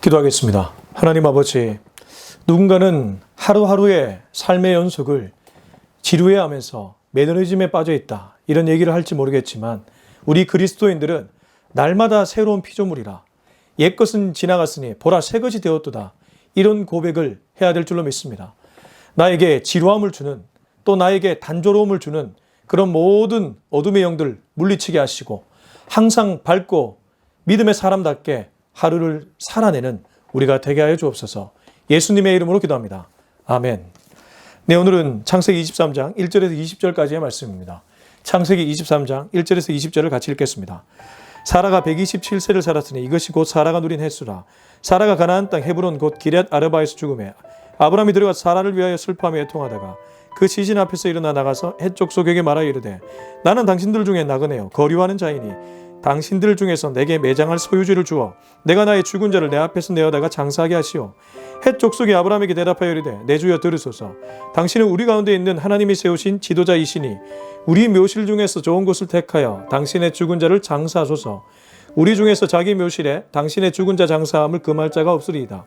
기도하겠습니다. 하나님 아버지, 누군가는 하루하루의 삶의 연속을 지루해 하면서 매너리즘에 빠져 있다. 이런 얘기를 할지 모르겠지만 우리 그리스도인들은 날마다 새로운 피조물이라 옛 것은 지나갔으니 보라 새 것이 되었도다. 이런 고백을 해야 될 줄로 믿습니다. 나에게 지루함을 주는 또 나에게 단조로움을 주는 그런 모든 어둠의 영들 물리치게 하시고 항상 밝고 믿음의 사람답게 하루를 살아내는 우리가 되게 하여 주옵소서. 예수님의 이름으로 기도합니다. 아멘. 네, 오늘은 창세기 23장 1절에서 20절까지의 말씀입니다. 창세기 23장 1절에서 20절을 같이 읽겠습니다. 사라가 127세를 살았으니 이것이 곧 사라가 누린 횟수라. 사라가 가나안 땅 헤브론 곧 기럇 아르바에서 죽음에 아브라함이 들어가 사라를 위하여 슬퍼하며 애통하다가 그 시신 앞에서 일어나 나가서 해쪽 소격에 말하여 이르되 나는 당신들 중에 나그네요 거류하는 자이니 당신들 중에서 내게 매장할 소유지를 주어 내가 나의 죽은 자를 내 앞에서 내어다가 장사하게 하시오. 해쪽 속이 아브라함에게 대답하여 이르되 내 주여 들으소서. 당신은 우리 가운데 있는 하나님이 세우신 지도자이시니 우리 묘실 중에서 좋은 곳을 택하여 당신의 죽은 자를 장사하소서. 우리 중에서 자기 묘실에 당신의 죽은 자 장사함을 금할 자가 없으리이다.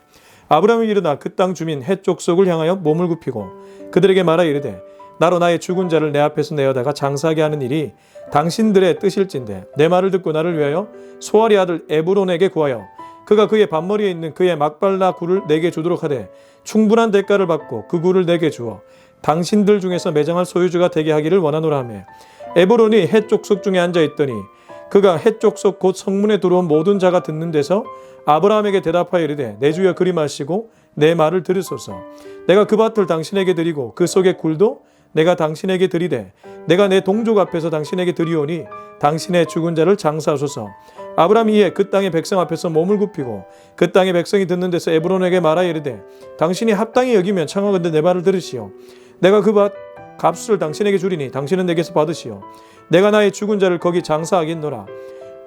아브라함이 일어나 그 땅 주민 해쪽 속을 향하여 몸을 굽히고 그들에게 말하 이르되 나로 나의 죽은 자를 내 앞에서 내어다가 장사하게 하는 일이 당신들의 뜻일진데 내 말을 듣고 나를 위하여 소아리 아들 에브론에게 구하여 그가 그의 반머리에 있는 그의 막발라 굴을 내게 주도록 하되 충분한 대가를 받고 그 굴을 내게 주어 당신들 중에서 매장할 소유주가 되게 하기를 원하노라 하며 에브론이 해쪽 속 중에 앉아 있더니 그가 해쪽 속곧 성문에 들어온 모든 자가 듣는 데서 아브라함에게 대답하여 이르되 내 주여 그리 마시고 내 말을 들으소서. 내가 그 밭을 당신에게 드리고 그 속의 굴도 내가 당신에게 드리되 내가 내 동족 앞에서 당신에게 드리오니 당신의 죽은 자를 장사하소서. 아브라함이 이에 그 땅의 백성 앞에서 몸을 굽히고 그 땅의 백성이 듣는 데서 에브론에게 말하여 이르되 당신이 합당히 여기면 청하건대 내 말을 들으시오. 내가 그 밭 값을 당신에게 주리니 당신은 내게서 받으시오. 내가 나의 죽은 자를 거기 장사하겠노라.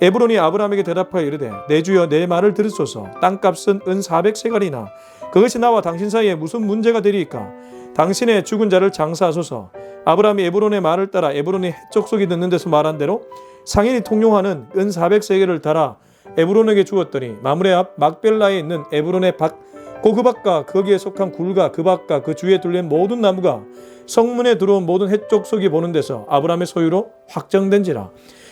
에브론이 아브라함에게 대답하여 이르되 내 주여 내 말을 들으소서. 땅값은 은 400세갈이나. 그것이 나와 당신 사이에 무슨 문제가 되리이까 당신의 죽은 자를 장사하소서. 아브라함이 에브론의 말을 따라 에브론이 해쪽 속이 듣는 데서 말한 대로 상인이 통용하는 은 400세겔을 달아 에브론에게 주었더니 마므레 앞 막벨라에 있는 에브론의 밭 고그 밭과 거기에 속한 굴과 그 밭과 그 주위에 둘린 모든 나무가 성문에 들어온 모든 해쪽 속이 보는 데서 아브라함의 소유로 확정된지라.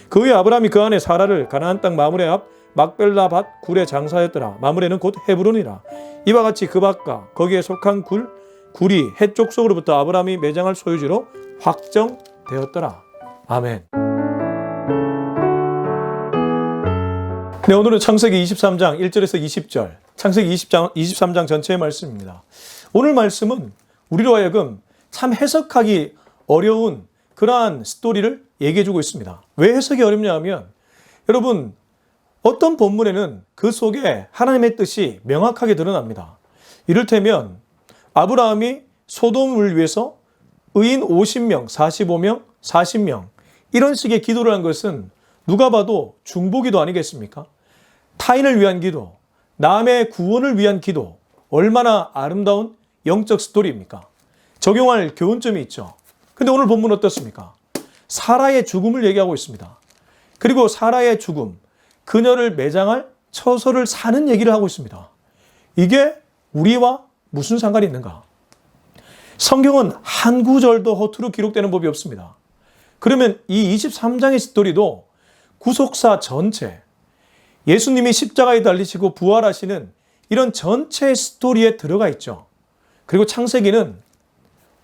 그 후에 아브라함이 그 안에 사라를 가나안 땅 마므레 앞 막벨라 밭 굴에 장사하였더라. 마므레는 곧 헤브론이라. 이와 같이 그 밭과 거기에 속한 굴 굴이 해쪽 속으로부터 아브라함이 매장할 소유지로 확정되었더라 아멘. 네, 오늘은 창세기 23장 1절에서 20절, 창세기 20장, 23장 전체의 말씀입니다. 오늘 말씀은 우리로 하여금 참 해석하기 어려운 그러한 스토리를 얘기해주고 있습니다. 왜 해석이 어렵냐 하면 여러분 어떤 본문에는 그 속에 하나님의 뜻이 명확하게 드러납니다. 이를테면 아브라함이 소돔을 위해서 의인 50명, 45명, 40명 이런 식의 기도를 한 것은 누가 봐도 중보기도 아니겠습니까? 타인을 위한 기도, 남의 구원을 위한 기도, 얼마나 아름다운 영적 스토리입니까? 적용할 교훈점이 있죠. 근데 오늘 본문 어떻습니까? 사라의 죽음을 얘기하고 있습니다. 그리고 사라의 죽음, 그녀를 매장할 처소를 사는 얘기를 하고 있습니다. 이게 우리와 무슨 상관이 있는가? 성경은 한 구절도 허투루 기록되는 법이 없습니다. 그러면 이 23장의 스토리도 구속사 전체, 예수님이 십자가에 달리시고 부활하시는 이런 전체 스토리에 들어가 있죠. 그리고 창세기는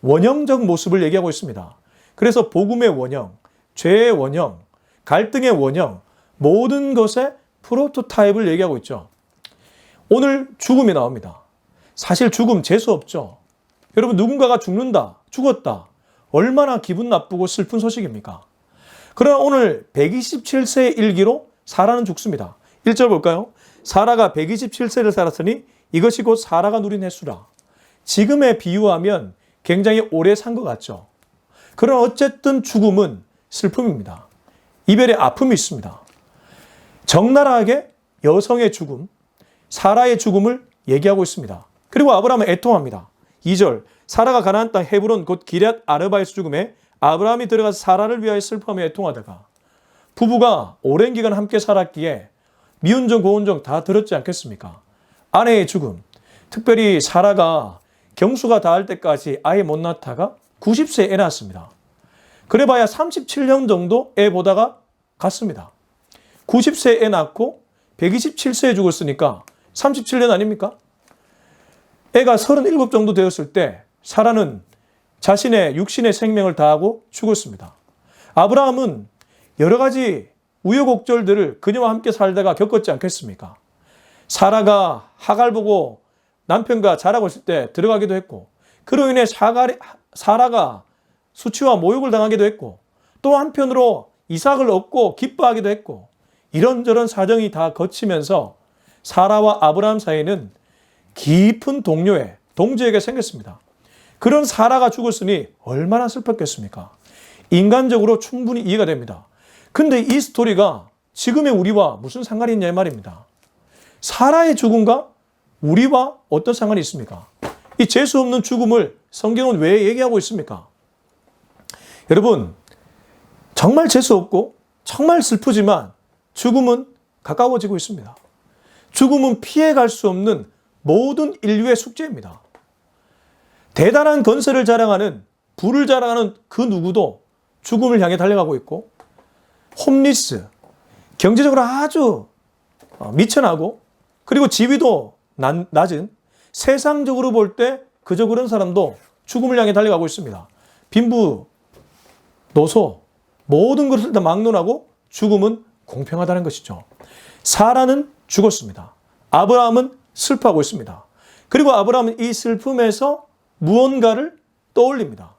원형적 모습을 얘기하고 있습니다. 그래서 복음의 원형, 죄의 원형, 갈등의 원형, 모든 것의 프로토타입을 얘기하고 있죠. 오늘 죽음이 나옵니다. 사실 죽음 재수 없죠. 여러분 누군가가 죽는다, 죽었다. 얼마나 기분 나쁘고 슬픈 소식입니까? 그러나 오늘 127세의 일기로 사라는 죽습니다. 1절 볼까요? 사라가 127세를 살았으니 이것이 곧 사라가 누린 횟수라. 지금에 비유하면 굉장히 오래 산 것 같죠. 그러나 어쨌든 죽음은 슬픔입니다. 이별의 아픔이 있습니다. 적나라하게 여성의 죽음, 사라의 죽음을 얘기하고 있습니다. 그리고 아브라함은 애통합니다. 2절 사라가 가나안 땅 헤브론 곧 기럇 아르바에서 죽음에 아브라함이 들어가서 사라를 위하여 슬퍼하며 애통하다가 부부가 오랜 기간 함께 살았기에 미운정 고운정 다 들었지 않겠습니까? 아내의 죽음, 특별히 사라가 경수가 닿을 때까지 아예 못 낳다가 90세에 애 낳았습니다. 그래봐야 37년 정도 애 보다가 갔습니다. 90세에 애 낳고 127세에 죽었으니까 37년 아닙니까? 애가 37 정도 되었을 때 사라는 자신의 육신의 생명을 다하고 죽었습니다. 아브라함은 여러 가지 우여곡절들을 그녀와 함께 살다가 겪었지 않겠습니까? 사라가 하갈 보고 남편과 자라고 있을 때 들어가기도 했고 그로 인해 사가리, 사라가 수치와 모욕을 당하기도 했고 또 한편으로 이삭을 얻고 기뻐하기도 했고 이런저런 사정이 다 거치면서 사라와 아브라함 사이는 깊은 동료애, 동지에게 생겼습니다. 그런 사라가 죽었으니 얼마나 슬펐겠습니까? 인간적으로 충분히 이해가 됩니다. 근데 이 스토리가 지금의 우리와 무슨 상관이 있냐 이 말입니다. 사라의 죽음과 우리와 어떤 상관이 있습니까? 이 재수 없는 죽음을 성경은 왜 얘기하고 있습니까? 여러분, 정말 재수 없고 정말 슬프지만 죽음은 가까워지고 있습니다. 죽음은 피해갈 수 없는 모든 인류의 숙제입니다. 대단한 건설을 자랑하는 부를 자랑하는 그 누구도 죽음을 향해 달려가고 있고 홈리스 경제적으로 아주 어, 미천하고 그리고 지위도 낮은 세상적으로 볼 때 그저 그런 사람도 죽음을 향해 달려가고 있습니다. 빈부, 노소 모든 것을 다 막론하고 죽음은 공평하다는 것이죠. 사라는 죽었습니다. 아브라함은 슬퍼하고 있습니다. 그리고 아브라함은 이 슬픔에서 무언가를 떠올립니다.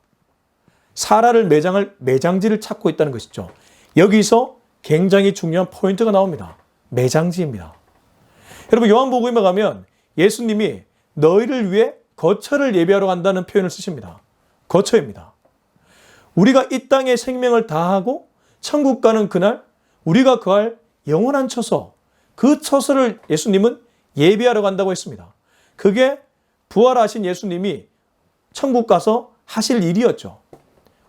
사라를 매장을 매장지를 찾고 있다는 것이죠. 여기서 굉장히 중요한 포인트가 나옵니다. 매장지입니다. 여러분 요한복음에 가면 예수님이 너희를 위해 거처를 예비하러 간다는 표현을 쓰십니다. 거처입니다. 우리가 이 땅에 생명을 다하고 천국 가는 그날 우리가 거할 영원한 처소 그 처소를 예수님은 예비하러 간다고 했습니다. 그게 부활하신 예수님이 천국 가서 하실 일이었죠.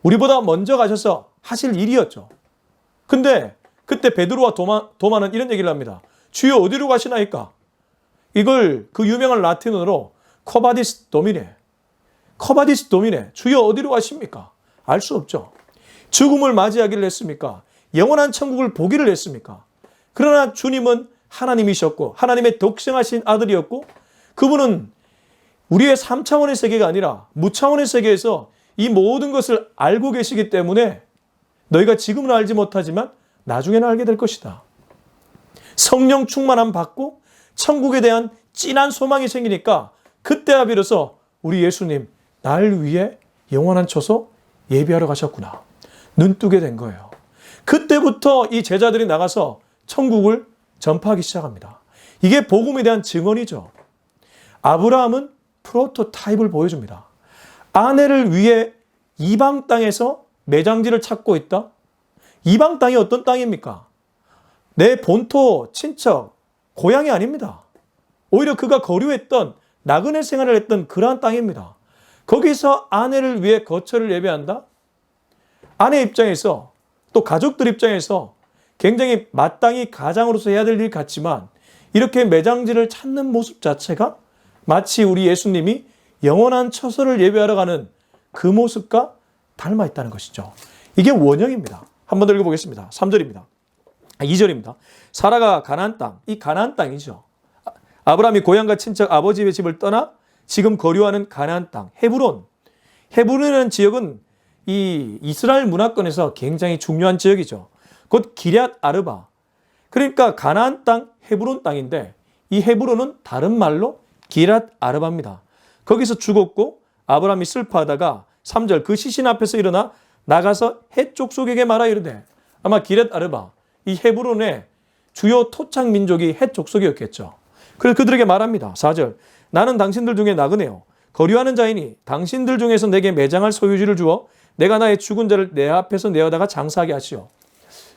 우리보다 먼저 가셔서 하실 일이었죠. 근데 그때 베드로와 도마, 도마는 이런 얘기를 합니다. 주여 어디로 가시나이까? 이걸 그 유명한 라틴어로 코바디스 도미네. 코바디스 도미네. 주여 어디로 가십니까? 알 수 없죠. 죽음을 맞이하기를 했습니까? 영원한 천국을 보기를 했습니까? 그러나 주님은 하나님이셨고 하나님의 독생하신 아들이었고 그분은 우리의 3차원의 세계가 아니라 무차원의 세계에서 이 모든 것을 알고 계시기 때문에 너희가 지금은 알지 못하지만 나중에는 알게 될 것이다. 성령 충만함 받고 천국에 대한 진한 소망이 생기니까 그때야 비로소 우리 예수님 날 위해 영원한 처소 예비하러 가셨구나. 눈 뜨게 된 거예요. 그때부터 이 제자들이 나가서 천국을 전파하기 시작합니다. 이게 복음에 대한 증언이죠. 아브라함은 프로토타입을 보여줍니다. 아내를 위해 이방 땅에서 매장지를 찾고 있다? 이방 땅이 어떤 땅입니까? 내 본토, 친척, 고향이 아닙니다. 오히려 그가 거류했던 나그네 생활을 했던 그러한 땅입니다. 거기서 아내를 위해 거처를 예배한다? 아내 입장에서 또 가족들 입장에서 굉장히 마땅히 가장으로서 해야 될 일 같지만 이렇게 매장지를 찾는 모습 자체가 마치 우리 예수님이 영원한 처소를 예배하러 가는 그 모습과 닮아 있다는 것이죠. 이게 원형입니다. 한 번 더 읽어보겠습니다. 3절입니다. 2절입니다. 사라가 가나안 땅, 이 가나안 땅이죠. 아브라함이 고향과 친척 아버지의 집을 떠나 지금 거류하는 가나안 땅, 헤브론. 헤브론이라는 지역은 이 이스라엘 문화권에서 굉장히 중요한 지역이죠. 곧 기럇 아르바. 그러니까 가나안 땅, 헤브론 땅인데 이 헤브론은 다른 말로 기럇 아르바입니다. 거기서 죽었고 아브라함이 슬퍼하다가 3절 그 시신 앞에서 일어나 나가서 해 족속에게 말하 이르되 아마 기럇 아르바 이 헤브론의 주요 토착 민족이 해 족 속이었겠죠. 그래서 그들에게 말합니다. 4절 나는 당신들 중에 나그네요. 거류하는 자이니 당신들 중에서 내게 매장할 소유지를 주어 내가 나의 죽은 자를 내 앞에서 내어다가 장사하게 하시오.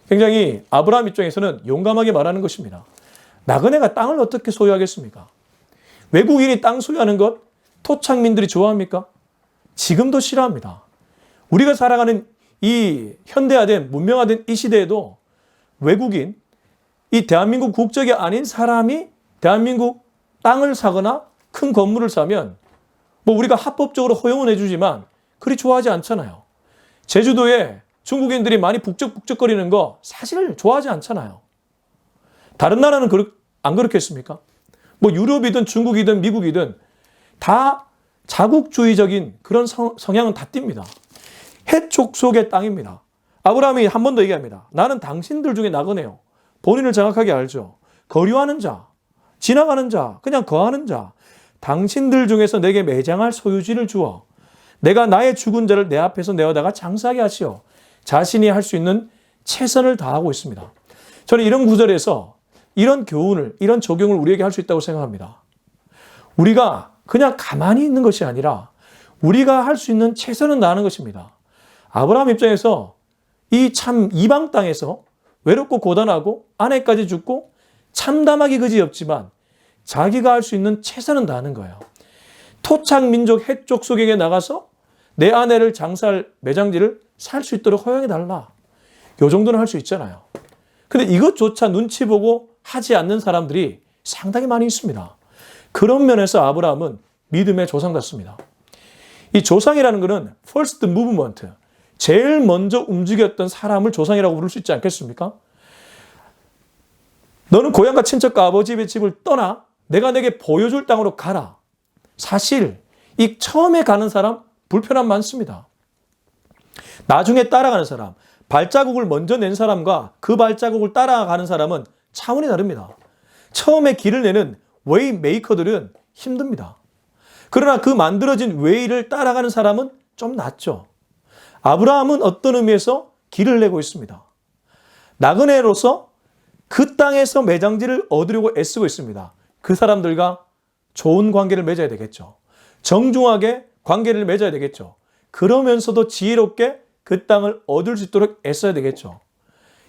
굉장히 아브라함 입장에서는 용감하게 말하는 것입니다. 나그네가 땅을 어떻게 소유하겠습니까? 외국인이 땅 소유하는 것 토착민들이 좋아합니까? 지금도 싫어합니다. 우리가 살아가는 이 현대화된 문명화된 이 시대에도 외국인 이 대한민국 국적이 아닌 사람이 대한민국 땅을 사거나 큰 건물을 사면 뭐 우리가 합법적으로 허용은 해주지만 그리 좋아하지 않잖아요. 제주도에 중국인들이 많이 북적북적거리는 거 사실 좋아하지 않잖아요. 다른 나라는 안 그렇겠습니까? 뭐 유럽이든 중국이든 미국이든 다 자국주의적인 그런 성, 성향은 다 띕니다. 해촉 속의 땅입니다. 아브라함이 한 번 더 얘기합니다. 나는 당신들 중에 나그네요. 본인을 정확하게 알죠. 거류하는 자, 지나가는 자, 그냥 거하는 자, 당신들 중에서 내게 매장할 소유지를 주어 내가 나의 죽은 자를 내 앞에서 내어다가 장사하게 하시오. 자신이 할 수 있는 최선을 다하고 있습니다. 저는 이런 구절에서 이런 교훈을, 이런 적용을 우리에게 할 수 있다고 생각합니다. 우리가 그냥 가만히 있는 것이 아니라 우리가 할 수 있는 최선을 다하는 것입니다. 아브라함 입장에서 이 참 이방 땅에서 외롭고 고단하고 아내까지 죽고 참담하기 그지 없지만 자기가 할 수 있는 최선은 다하는 거예요. 토착 민족 해쪽 속에게 나가서 내 아내를 장사할 매장지를 살 수 있도록 허용해 달라. 요 정도는 할 수 있잖아요. 근데 이것조차 눈치 보고 하지 않는 사람들이 상당히 많이 있습니다. 그런 면에서 아브라함은 믿음의 조상 같습니다. 이 조상이라는 것은 first movement, 제일 먼저 움직였던 사람을 조상이라고 부를 수 있지 않겠습니까? 너는 고향과 친척과 아버지의 집을 떠나 내가 내게 보여줄 땅으로 가라. 사실 이 처음에 가는 사람 불편함 많습니다. 나중에 따라가는 사람, 발자국을 먼저 낸 사람과 그 발자국을 따라가는 사람은 차원이 다릅니다. 처음에 길을 내는 웨이 메이커들은 힘듭니다. 그러나 그 만들어진 웨이를 따라가는 사람은 좀 낫죠. 아브라함은 어떤 의미에서 길을 내고 있습니다. 나그네로서 그 땅에서 매장지를 얻으려고 애쓰고 있습니다. 그 사람들과 좋은 관계를 맺어야 되겠죠. 정중하게 관계를 맺어야 되겠죠. 그러면서도 지혜롭게 그 땅을 얻을 수 있도록 애써야 되겠죠.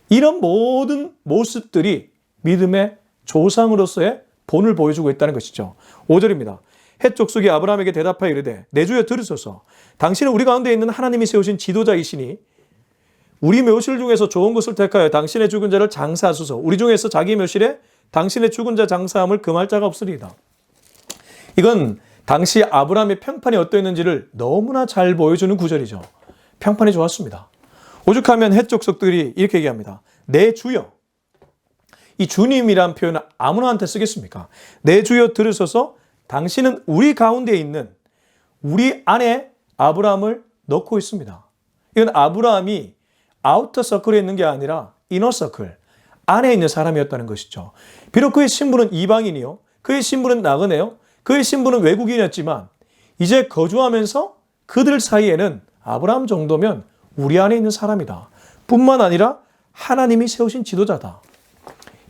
이런 모든 모습들이 믿음의 조상으로서의 본을 보여주고 있다는 것이죠. 5절입니다. 해쪽 속이 아브라함에게 대답하여 이르되 내 주여 들으소서 당신은 우리 가운데 있는 하나님이 세우신 지도자이시니 우리 묘실 중에서 좋은 것을 택하여 당신의 죽은 자를 장사하소서 우리 중에서 자기 묘실에 당신의 죽은 자 장사함을 금할 자가 없으리이다. 이건 당시 아브라함의 평판이 어떠했는지를 너무나 잘 보여주는 구절이죠. 평판이 좋았습니다. 오죽하면 해쪽 속들이 이렇게 얘기합니다. 내 주여. 이 주님이란 표현을 아무나한테 쓰겠습니까? 내 주여 들으소서 당신은 우리 가운데 있는 우리 안에 아브라함을 넣고 있습니다. 이건 아브라함이 아우터 서클에 있는 게 아니라 이너 서클 안에 있는 사람이었다는 것이죠. 비록 그의 신분은 이방인이요. 그의 신분은 나그네요. 그의 신분은 외국인이었지만 이제 거주하면서 그들 사이에는 아브라함 정도면 우리 안에 있는 사람이다. 뿐만 아니라 하나님이 세우신 지도자다.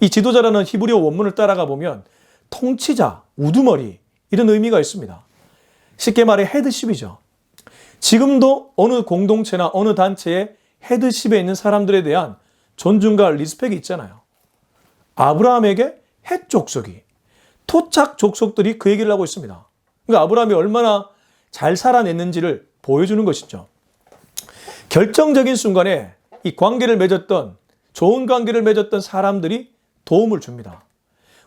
이 지도자라는 히브리어 원문을 따라가 보면 통치자, 우두머리 이런 의미가 있습니다. 쉽게 말해 헤드십이죠. 지금도 어느 공동체나 어느 단체의 헤드십에 있는 사람들에 대한 존중과 리스펙이 있잖아요. 아브라함에게 헷 족속이, 토착 족속들이 그 얘기를 하고 있습니다. 그러니까 아브라함이 얼마나 잘 살아냈는지를 보여주는 것이죠. 결정적인 순간에 이 관계를 맺었던, 좋은 관계를 맺었던 사람들이 도움을 줍니다.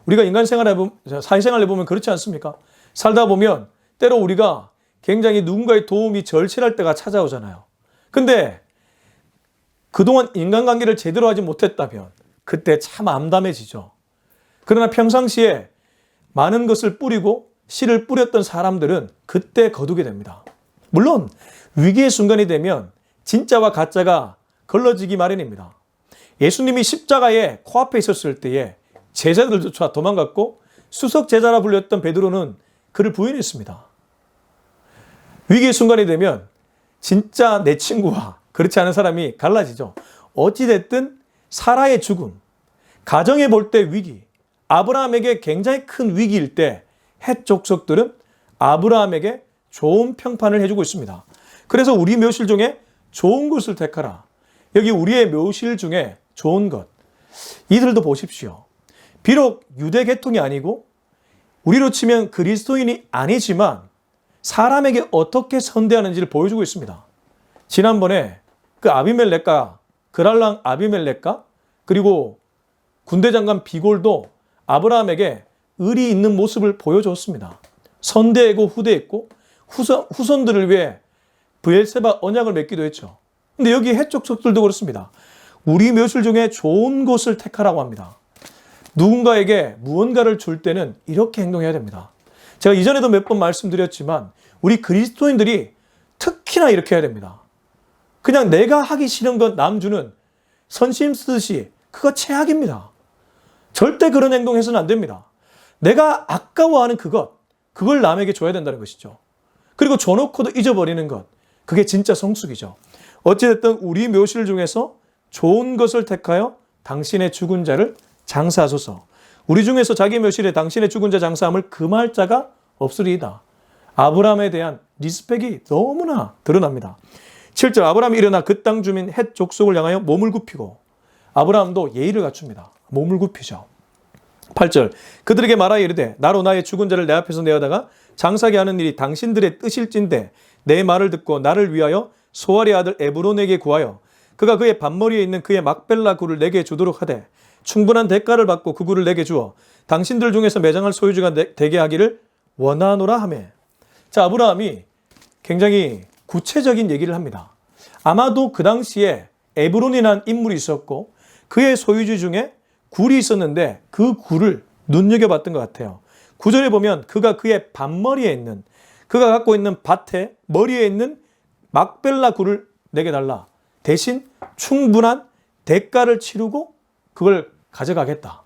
우리가 인간 생활에 사회생활에 보면 그렇지 않습니까? 살다 보면 때로 우리가 굉장히 누군가의 도움이 절실할 때가 찾아오잖아요. 근데 그동안 인간관계를 제대로 하지 못했다면 그때 참 암담해지죠. 그러나 평상시에 많은 것을 뿌리고 씨를 뿌렸던 사람들은 그때 거두게 됩니다. 물론 위기의 순간이 되면 진짜와 가짜가 걸러지기 마련입니다. 예수님이 십자가에 코앞에 있었을 때에 제자들조차 도망갔고 수석 제자라 불렸던 베드로는 그를 부인했습니다. 위기의 순간이 되면 진짜 내 친구와 그렇지 않은 사람이 갈라지죠. 어찌됐든 사라의 죽음, 가정에 볼 때 위기, 아브라함에게 굉장히 큰 위기일 때 헷족속들은 아브라함에게 좋은 평판을 해주고 있습니다. 그래서 우리 묘실 중에 좋은 것을 택하라. 여기 우리의 묘실 중에 좋은 것. 이들도 보십시오. 비록 유대 계통이 아니고 우리로 치면 그리스도인이 아니지만 사람에게 어떻게 선대하는지를 보여주고 있습니다. 지난번에 그 아비멜렉과 그랄랑 아비멜렉과 그리고 군대 장관 비골도 아브라함에게 의리 있는 모습을 보여줬습니다. 선대했고 후대했고 후손, 후손들을 위해 브엘세바 언약을 맺기도 했죠. 근데 여기 해족속들도 그렇습니다. 우리 묘실 중에 좋은 곳을 택하라고 합니다. 누군가에게 무언가를 줄 때는 이렇게 행동해야 됩니다. 제가 이전에도 몇 번 말씀드렸지만 우리 그리스도인들이 특히나 이렇게 해야 됩니다. 그냥 내가 하기 싫은 것남 주는 선심 쓰듯이 그거 최악입니다. 절대 그런 행동해서는 안 됩니다. 내가 아까워하는 그것, 그걸 남에게 줘야 된다는 것이죠. 그리고 줘놓고도 잊어버리는 것, 그게 진짜 성숙이죠. 어찌됐든 우리 묘실 중에서 좋은 것을 택하여 당신의 죽은 자를 장사하소서. 우리 중에서 자기 묘실에 당신의 죽은 자 장사함을 금할 자가 없으리이다. 아브라함에 대한 리스펙이 너무나 드러납니다. 7절 아브라함이 일어나 그 땅 주민 헷 족속을 향하여 몸을 굽히고 아브라함도 예의를 갖춥니다. 몸을 굽히죠. 8절 그들에게 말하여 이르되 나로 나의 죽은 자를 내 앞에서 내어다가 장사게 하는 일이 당신들의 뜻일진데 내 말을 듣고 나를 위하여 소알의 아들 에브론에게 구하여 그가 그의 반머리에 있는 그의 막벨라 굴을 내게 주도록 하되 충분한 대가를 받고 그 굴을 내게 주어 당신들 중에서 매장할 소유주가 내- 되게 하기를 원하노라 하매 자 아브라함이 굉장히 구체적인 얘기를 합니다. 아마도 그 당시에 에브론이라는 인물이 있었고 그의 소유주 중에 굴이 있었는데 그 굴을 눈여겨봤던 것 같아요. 구절에 보면 그가 그의 반머리에 있는 그가 갖고 있는 밭에 머리에 있는 막벨라 굴을 내게 달라. 대신 충분한 대가를 치르고 그걸 가져가겠다.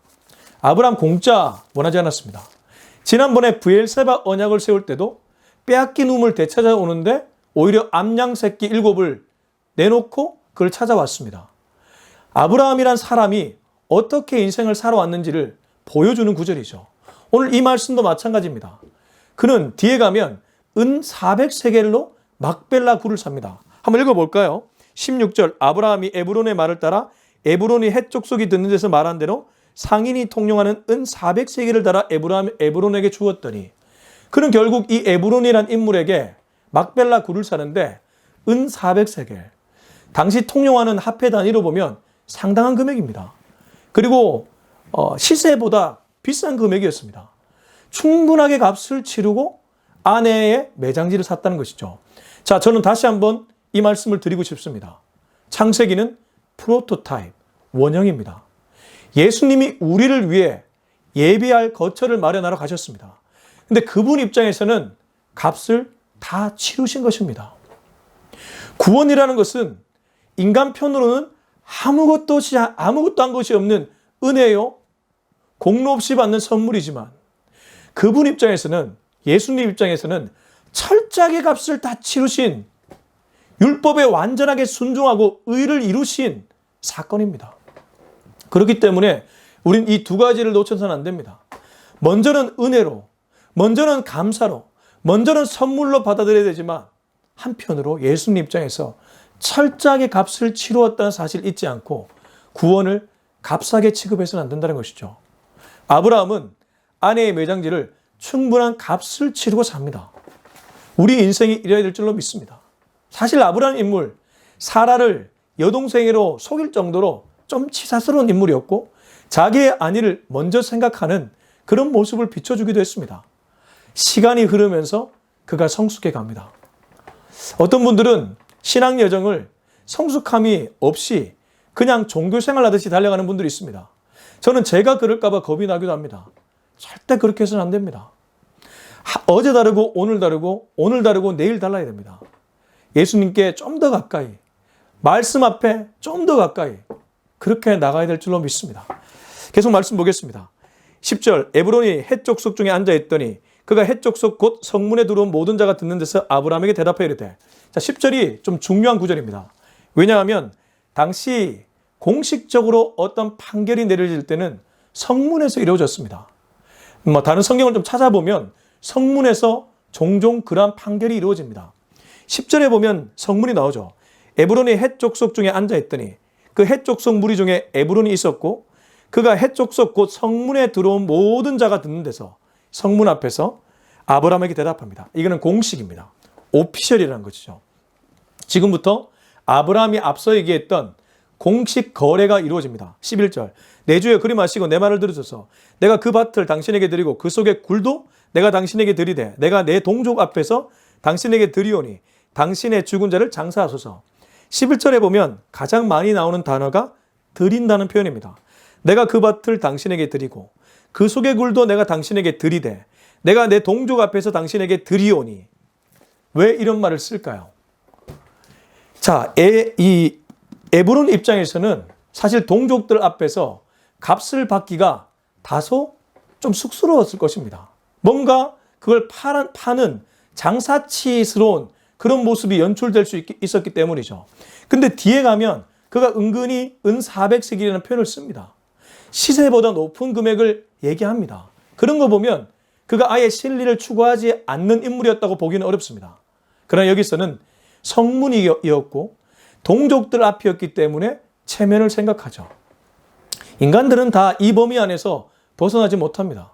아브라함 공짜 원하지 않았습니다. 지난번에 부엘세바 언약을 세울 때도 빼앗긴 우물 되찾아오는데 오히려 암양 새끼 일곱을 내놓고 그걸 찾아왔습니다. 아브라함이란 사람이 어떻게 인생을 살아왔는지를 보여주는 구절이죠. 오늘 이 말씀도 마찬가지입니다. 그는 뒤에 가면 은 400세겔로 막벨라 굴을 삽니다. 한번 읽어볼까요? 16절 아브라함이 에브론의 말을 따라 에브론이 헷 족속이 듣는 데서 말한 대로 상인이 통용하는 은 400세겔을 달아 에브라함 에브론에게 주었더니 그는 결국 이 에브론이란 인물에게 막벨라 굴을 사는데 은 400세겔 당시 통용하는 화폐 단위로 보면 상당한 금액입니다. 그리고 어, 시세보다 비싼 금액이었습니다. 충분하게 값을 치르고 아내의 매장지를 샀다는 것이죠. 자, 저는 다시 한번 이 말씀을 드리고 싶습니다. 창세기는 프로토타입, 원형입니다. 예수님이 우리를 위해 예비할 거처를 마련하러 가셨습니다. 근데 그분 입장에서는 값을 다 치르신 것입니다. 구원이라는 것은 인간 편으로는 아무것도 아무것도 한 것이 없는 은혜요. 공로 없이 받는 선물이지만 그분 입장에서는 예수님 입장에서는 철저하게 값을 다 치르신 율법에 완전하게 순종하고 의를 이루신 사건입니다. 그렇기 때문에 우린 이 두 가지를 놓쳐서는 안 됩니다. 먼저는 은혜로, 먼저는 감사로, 먼저는 선물로 받아들여야 되지만 한편으로 예수님 입장에서 철저하게 값을 치루었다는 사실 잊지 않고 구원을 값싸게 취급해서는 안 된다는 것이죠. 아브라함은 아내의 매장지를 충분한 값을 치르고 삽니다. 우리 인생이 이래야 될 줄로 믿습니다. 사실 아브라함 인물, 사라를 여동생으로 속일 정도로 좀 치사스러운 인물이었고 자기의 안위를 먼저 생각하는 그런 모습을 비춰주기도 했습니다. 시간이 흐르면서 그가 성숙해 갑니다. 어떤 분들은 신앙 여정을 성숙함이 없이 그냥 종교 생활 하듯이 달려가는 분들이 있습니다. 저는 제가 그럴까봐 겁이 나기도 합니다. 절대 그렇게 해서는 안 됩니다. 하- 어제 다르고 오늘 다르고 오늘 다르고 내일 달라야 됩니다. 예수님께 좀 더 가까이, 말씀 앞에 좀 더 가까이 그렇게 나가야 될 줄로 믿습니다. 계속 말씀 보겠습니다. 10절 에브론이 헷 족속 중에 앉아 있더니 그가 헷 족속 곧 성문에 들어온 모든 자가 듣는 데서 아브라함에게 대답해 이르되 자 10절이 좀 중요한 구절입니다. 왜냐하면 당시 공식적으로 어떤 판결이 내려질 때는 성문에서 이루어졌습니다. 뭐 다른 성경을 좀 찾아보면 성문에서 종종 그러한 판결이 이루어집니다. 10절에 보면 성문이 나오죠. 에브론이 헷 족속 중에 앉아 있더니 그헷 족속 무리 중에 에브론이 있었고 그가 헷 족속 곧 성문에 들어온 모든 자가 듣는 데서 성문 앞에서 아브라함에게 대답합니다. 이거는 공식입니다. 오피셜이라는 것이죠. 지금부터 아브라함이 앞서 얘기했던 공식 거래가 이루어집니다. 11절. 내 주에 그리 마시고 내 말을 들으소서. 내가 그 밭을 당신에게 드리고 그 속에 굴도 내가 당신에게 드리되 내가 내 동족 앞에서 당신에게 드리오니 당신의 죽은 자를 장사하소서. 11절에 보면 가장 많이 나오는 단어가 드린다는 표현입니다. 내가 그 밭을 당신에게 드리고 그 속의 굴도 내가 당신에게 드리되 내가 내 동족 앞에서 당신에게 드리오니 왜 이런 말을 쓸까요? 자, 에, 이 에브론 입장에서는 사실 동족들 앞에서 값을 받기가 다소 좀 쑥스러웠을 것입니다. 뭔가 그걸 파는, 장사치스러운 그런 모습이 연출될 수 있, 있었기 때문이죠. 근데 뒤에 가면 그가 은근히 은 400세기라는 표현을 씁니다. 시세보다 높은 금액을 얘기합니다. 그런 거 보면 그가 아예 실리를 추구하지 않는 인물이었다고 보기는 어렵습니다. 그러나 여기서는 성문이었고 동족들 앞이었기 때문에 체면을 생각하죠. 인간들은 다 이 범위 안에서 벗어나지 못합니다.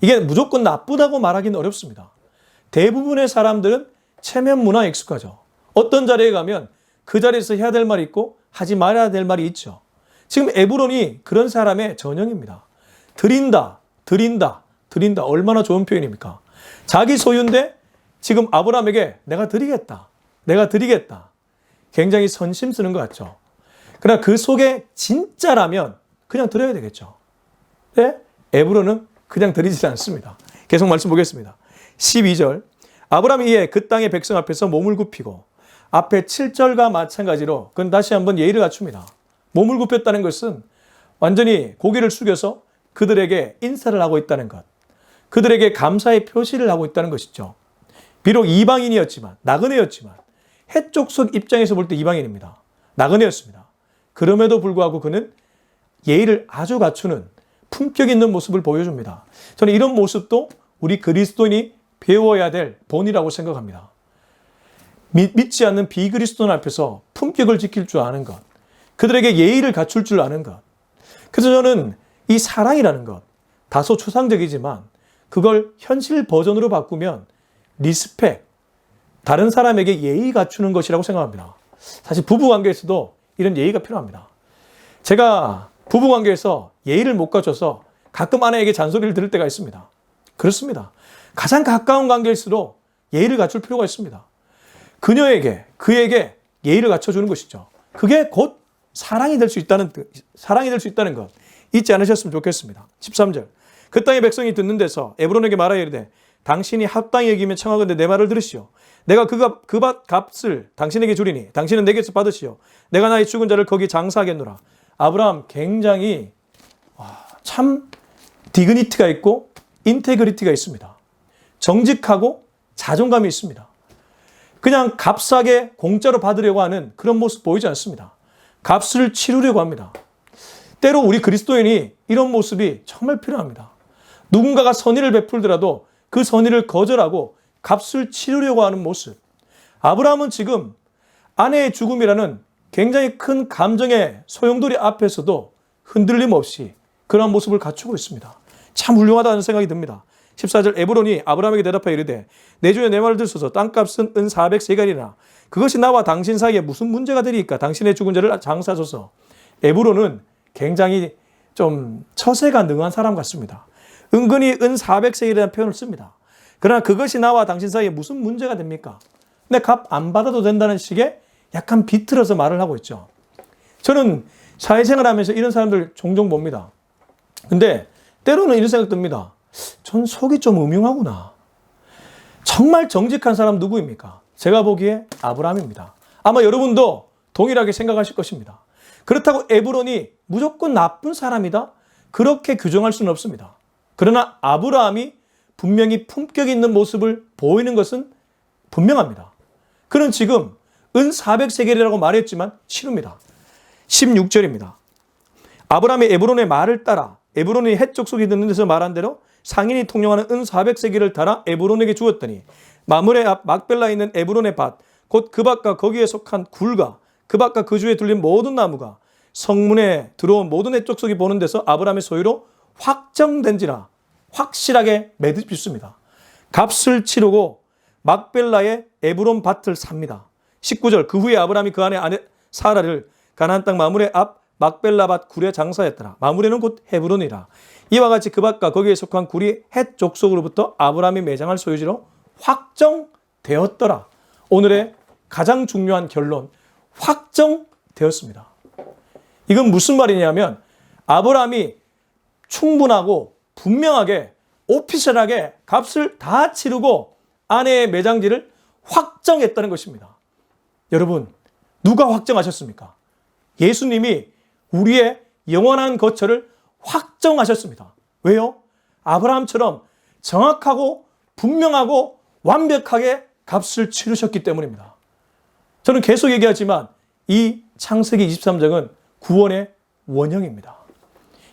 이게 무조건 나쁘다고 말하기는 어렵습니다. 대부분의 사람들은 체면 문화에 익숙하죠. 어떤 자리에 가면 그 자리에서 해야 될 말이 있고 하지 말아야 될 말이 있죠. 지금 에브론이 그런 사람의 전형입니다. 드린다, 드린다, 드린다. 얼마나 좋은 표현입니까? 자기 소유인데 지금 아브라함에게 내가 드리겠다. 내가 드리겠다. 굉장히 선심 쓰는 것 같죠. 그러나 그 속에 진짜라면 그냥 드려야 되겠죠. 네? 에브론은 그냥 드리지 않습니다. 계속 말씀 보겠습니다. 12절. 아브라함이 이에 그 땅의 백성 앞에서 몸을 굽히고 앞에 7절과 마찬가지로 그건 다시 한번 예의를 갖춥니다. 몸을 굽혔다는 것은 완전히 고개를 숙여서 그들에게 인사를 하고 있다는 것. 그들에게 감사의 표시를 하고 있다는 것이죠. 비록 이방인이었지만, 나그네였지만, 해족속 입장에서 볼 때 이방인입니다. 나그네였습니다. 그럼에도 불구하고 그는 예의를 아주 갖추는 품격 있는 모습을 보여줍니다. 저는 이런 모습도 우리 그리스도인이 배워야 될 본이라고 생각합니다. 믿, 지 않는 비그리스도인 앞에서 품격을 지킬 줄 아는 것, 그들에게 예의를 갖출 줄 아는 것. 그래서 저는 이 사랑이라는 것, 다소 추상적이지만 그걸 현실 버전으로 바꾸면 리스펙, 다른 사람에게 예의 갖추는 것이라고 생각합니다. 사실 부부 관계에서도 이런 예의가 필요합니다. 제가 부부 관계에서 예의를 못 갖춰서 가끔 아내에게 잔소리를 들을 때가 있습니다. 그렇습니다. 가장 가까운 관계일수록 예의를 갖출 필요가 있습니다. 그녀에게, 그에게 예의를 갖춰주는 것이죠. 그게 곧 사랑이 될 수 있다는, 사랑이 될 수 있다는 것 잊지 않으셨으면 좋겠습니다. 13절. 그 땅의 백성이 듣는 데서 에브론에게 말하여 이르되 당신이 합당히 여기면 청하건대 내 말을 들으시오. 내가 그가 그밭 값을 당신에게 주리니 당신은 내게서 받으시오. 내가 나의 죽은 자를 거기 장사하겠노라. 아브라함 굉장히 와, 참 디그니티가 있고 인테그리티가 있습니다. 정직하고 자존감이 있습니다. 그냥 값싸게 공짜로 받으려고 하는 그런 모습 보이지 않습니다. 값을 치르려고 합니다. 때로 우리 그리스도인이 이런 모습이 정말 필요합니다. 누군가가 선의를 베풀더라도 그 선의를 거절하고 값을 치르려고 하는 모습. 아브라함은 지금 아내의 죽음이라는 굉장히 큰 감정의 소용돌이 앞에서도 흔들림 없이 그러한 모습을 갖추고 있습니다. 참 훌륭하다는 생각이 듭니다. 14절 에브론이 아브라함에게 대답하여 이르되 내 주에 내 말을 들소서 땅값은 은 400세갈이나 그것이 나와 당신 사이에 무슨 문제가 되리까 당신의 죽은 자를 장사소서 에브론은 굉장히 좀 처세가 능한 사람 같습니다. 은근히 은 400세겔이라는 표현을 씁니다. 그러나 그것이 나와 당신 사이에 무슨 문제가 됩니까? 근데 값안 받아도 된다는 식의 약간 비틀어서 말을 하고 있죠. 저는 사회생활 하면서 이런 사람들 종종 봅니다. 근데 때로는 이런 생각 듭니다. 전 속이 좀 음흉하구나. 정말 정직한 사람 누구입니까? 제가 보기에 아브라함입니다. 아마 여러분도 동일하게 생각하실 것입니다. 그렇다고 에브론이 무조건 나쁜 사람이다? 그렇게 규정할 수는 없습니다. 그러나 아브라함이 분명히 품격 있는 모습을 보이는 것은 분명합니다. 그는 지금 은 400세겔이라고 말했지만 치릅니다. 16절입니다. 아브라함이 에브론의 말을 따라 에브론이 해쪽 속에 듣는 데서 말한 대로 상인이 통용하는 은 400세겔을 달아 에브론에게 주었더니 마물의 앞 막벨라에 있는 에브론의 밭, 곧 그 밭과 거기에 속한 굴과 그 밭과 그 주에 둘린 모든 나무가 성문에 들어온 모든 해쪽 속이 보는 데서 아브라함의 소유로 확정된지라 확실하게 매듭 짓습니다. 값을 치르고 막벨라의 에브론 밭을 삽니다. 19절 그 후에 아브라함이 그 안에 아내 사라를 가나안 땅 마물의 앞 막벨라 밭 굴에 장사했더라. 마물에는 곧 헤브론이라. 이와 같이 그 밭과 거기에 속한 굴이 헷 족속으로부터 아브라함이 매장할 소유지로 확정되었더라. 오늘의 가장 중요한 결론 확정되었습니다. 이건 무슨 말이냐면 아브라함이 충분하고 분명하게 오피셜하게 값을 다 치르고 아내의 매장지를 확정했다는 것입니다. 여러분, 누가 확정하셨습니까? 예수님이 우리의 영원한 거처를 확정하셨습니다. 왜요? 아브라함처럼 정확하고 분명하고 완벽하게 값을 치르셨기 때문입니다. 저는 계속 얘기하지만 이 창세기 23장은 구원의 원형입니다.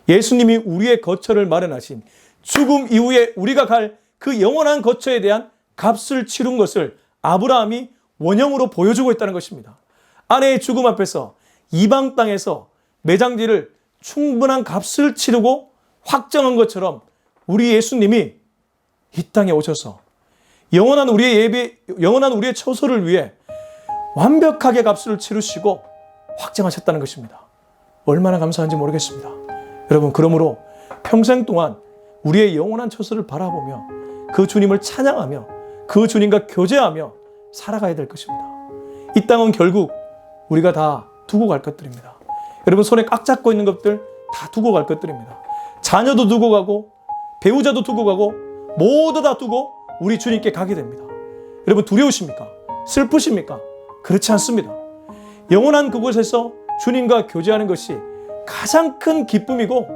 예수님이 우리의 거처를 마련하신 죽음 이후에 우리가 갈 그 영원한 거처에 대한 값을 치른 것을 아브라함이 원형으로 보여주고 있다는 것입니다. 아내의 죽음 앞에서 이방 땅에서 매장지를 충분한 값을 치르고 확정한 것처럼 우리 예수님이 이 땅에 오셔서 영원한 우리의 예배, 영원한 우리의 처소를 위해 완벽하게 값을 치르시고 확정하셨다는 것입니다. 얼마나 감사한지 모르겠습니다. 여러분, 그러므로 평생 동안 우리의 영원한 처소를 바라보며 그 주님을 찬양하며 그 주님과 교제하며 살아가야 될 것입니다. 이 땅은 결국 우리가 다 두고 갈 것들입니다. 여러분 손에 꽉 잡고 있는 것들 다 두고 갈 것들입니다. 자녀도 두고 가고 배우자도 두고 가고 모두 다 두고 우리 주님께 가게 됩니다. 여러분 두려우십니까? 슬프십니까? 그렇지 않습니다. 영원한 그곳에서 주님과 교제하는 것이 가장 큰 기쁨이고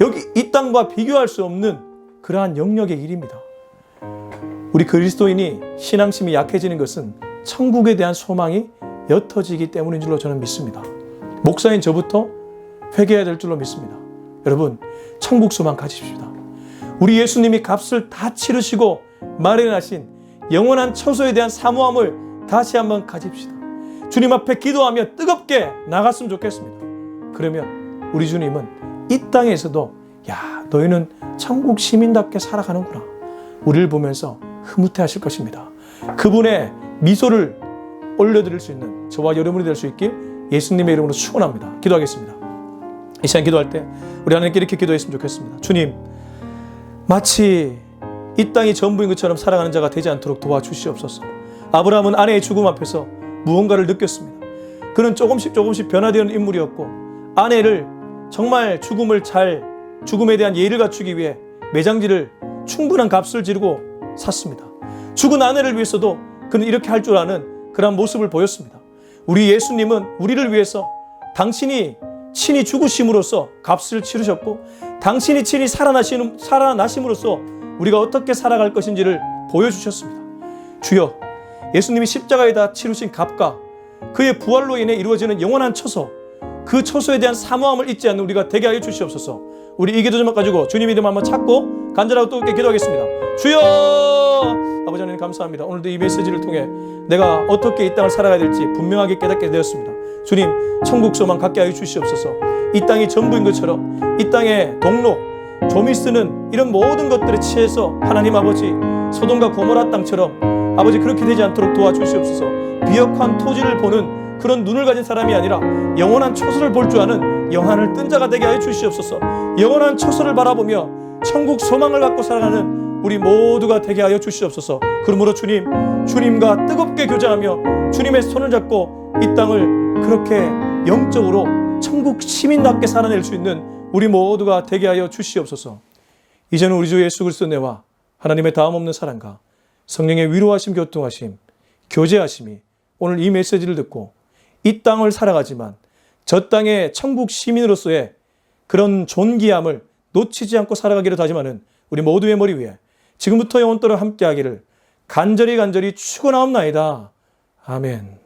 여기 이 땅과 비교할 수 없는 그러한 영역의 일입니다. 우리 그리스도인이 신앙심이 약해지는 것은 천국에 대한 소망이 옅어지기 때문인 줄로 저는 믿습니다. 목사인 저부터 회개해야 될 줄로 믿습니다. 여러분, 천국 소망 가지십시다. 우리 예수님이 값을 다 치르시고 마련하신 영원한 처소에 대한 사모함을 다시 한번 가집시다. 주님 앞에 기도하며 뜨겁게 나갔으면 좋겠습니다. 그러면 우리 주님은 이 땅에서도 야, 너희는 천국 시민답게 살아가는구나. 우리를 보면서 흐뭇해 하실 것입니다. 그분의 미소를 올려드릴 수 있는 저와 여러분이 될 수 있길 예수님의 이름으로 축원합니다. 기도하겠습니다. 이 시간 기도할 때 우리 하나님께 이렇게 기도했으면 좋겠습니다. 주님, 마치 이 땅이 전부인 것처럼 살아가는 자가 되지 않도록 도와주시옵소서. 아브라함은 아내의 죽음 앞에서 무언가를 느꼈습니다. 그는 조금씩 조금씩 변화되는 인물이었고 아내를 정말 죽음을 잘 죽음에 대한 예의를 갖추기 위해 매장지를 충분한 값을 지르고 샀습니다. 죽은 아내를 위해서도 그는 이렇게 할 줄 아는 그런 모습을 보였습니다. 우리 예수님은 우리를 위해서 당신이 친히 죽으심으로써 값을 치르셨고 당신이 친히 살아나심, 살아나심으로써 우리가 어떻게 살아갈 것인지를 보여주셨습니다. 주여 예수님이 십자가에다 치르신 값과 그의 부활로 인해 이루어지는 영원한 처소 그 처소에 대한 사모함을 잊지 않는 우리가 되게 하여 주시옵소서. 우리 이 기도 좀 가지고 주님 이름 한번 찾고 간절하고 뜨겁게 기도하겠습니다. 주여! 아버지 하나님 감사합니다. 오늘도 이 메시지를 통해 내가 어떻게 이 땅을 살아가야 될지 분명하게 깨닫게 되었습니다. 주님 천국 소망 갖게 하여 주시옵소서. 이 땅이 전부인 것처럼 이 땅의 동록 조미 쓰는 이런 모든 것들에 취해서 하나님 아버지 소돔과 고모라 땅처럼 아버지 그렇게 되지 않도록 도와주시옵소서. 비역한 토지를 보는 그런 눈을 가진 사람이 아니라 영원한 처소를 볼 줄 아는 영안을 뜬 자가 되게 하여 주시옵소서. 영원한 처소를 바라보며 천국 소망을 갖고 살아가는 우리 모두가 되게 하여 주시옵소서. 그러므로 주님 주님과 뜨겁게 교제하며 주님의 손을 잡고 이 땅을 그렇게 영적으로 천국 시민답게 살아낼 수 있는 우리 모두가 되게 하여 주시옵소서. 이제는 우리 주 예수 그리스도 내와 하나님의 다음 없는 사랑과 성령의 위로하심 교통하심 교제하심이 오늘 이 메시지를 듣고 이 땅을 살아가지만 저 땅의 천국 시민으로서의 그런 존귀함을 놓치지 않고 살아가기를 다짐하는 우리 모두의 머리 위에 지금부터 영원토록 함께하기를 간절히 간절히 축원하옵나이다. 아멘.